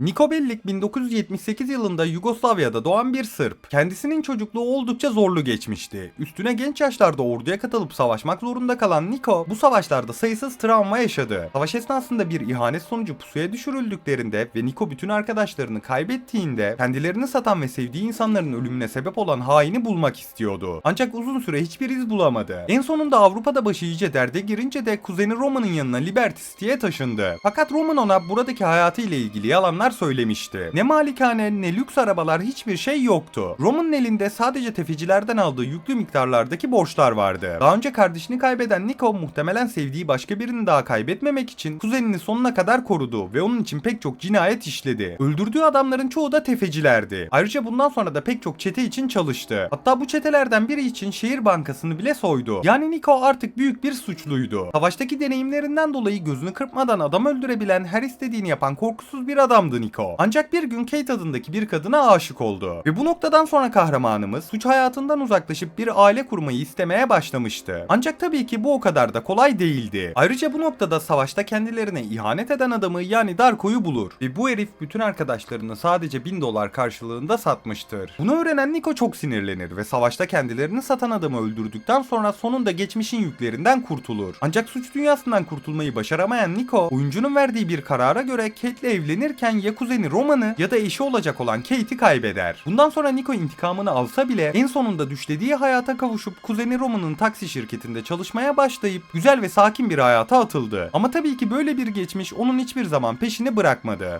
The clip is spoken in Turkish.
Niko Bellic 1978 yılında Yugoslavya'da doğan bir Sırp. Kendisinin çocukluğu oldukça zorlu geçmişti. Üstüne genç yaşlarda orduya katılıp savaşmak zorunda kalan Niko bu savaşlarda sayısız travma yaşadı. Savaş esnasında bir ihanet sonucu pusuya düşürüldüklerinde ve Niko bütün arkadaşlarını kaybettiğinde kendilerini satan ve sevdiği insanların ölümüne sebep olan haini bulmak istiyordu. Ancak uzun süre hiçbir iz bulamadı. En sonunda Avrupa'da başı iyice derde girince de kuzeni Roma'nın yanına Liberty City'ye taşındı. Fakat Roman ona buradaki hayatı ile ilgili yalanlar söylemişti. Ne malikane ne lüks arabalar hiçbir şey yoktu. Roman'ın elinde sadece tefecilerden aldığı yüklü miktarlardaki borçlar vardı. Daha önce kardeşini kaybeden Nico muhtemelen sevdiği başka birini daha kaybetmemek için kuzenini sonuna kadar korudu ve onun için pek çok cinayet işledi. Öldürdüğü adamların çoğu da tefecilerdi. Ayrıca bundan sonra da pek çok çete için çalıştı. Hatta bu çetelerden biri için şehir bankasını bile soydu. Yani Nico artık büyük bir suçluydu. Savaştaki deneyimlerinden dolayı gözünü kırpmadan adam öldürebilen her istediğini yapan korkusuz bir adamdı Nico. Ancak bir gün Kate adındaki bir kadına aşık oldu. Ve bu noktadan sonra kahramanımız suç hayatından uzaklaşıp bir aile kurmayı istemeye başlamıştı. Ancak tabii ki bu o kadar da kolay değildi. Ayrıca bu noktada savaşta kendilerine ihanet eden adamı yani Darko'yu bulur. Ve bu herif bütün arkadaşlarını sadece 1000 dolar karşılığında satmıştır. Bunu öğrenen Nico çok sinirlenir ve savaşta kendilerini satan adamı öldürdükten sonra sonunda geçmişin yüklerinden kurtulur. Ancak suç dünyasından kurtulmayı başaramayan Nico, oyuncunun verdiği bir karara göre Kate'le evlenirken ya kuzeni Roman'ı ya da eşi olacak olan Kate'i kaybeder. Bundan sonra Nico intikamını alsa bile en sonunda düşlediği hayata kavuşup kuzeni Roman'ın taksi şirketinde çalışmaya başlayıp güzel ve sakin bir hayata atıldı. Ama tabii ki böyle bir geçmiş onun hiçbir zaman peşini bırakmadı.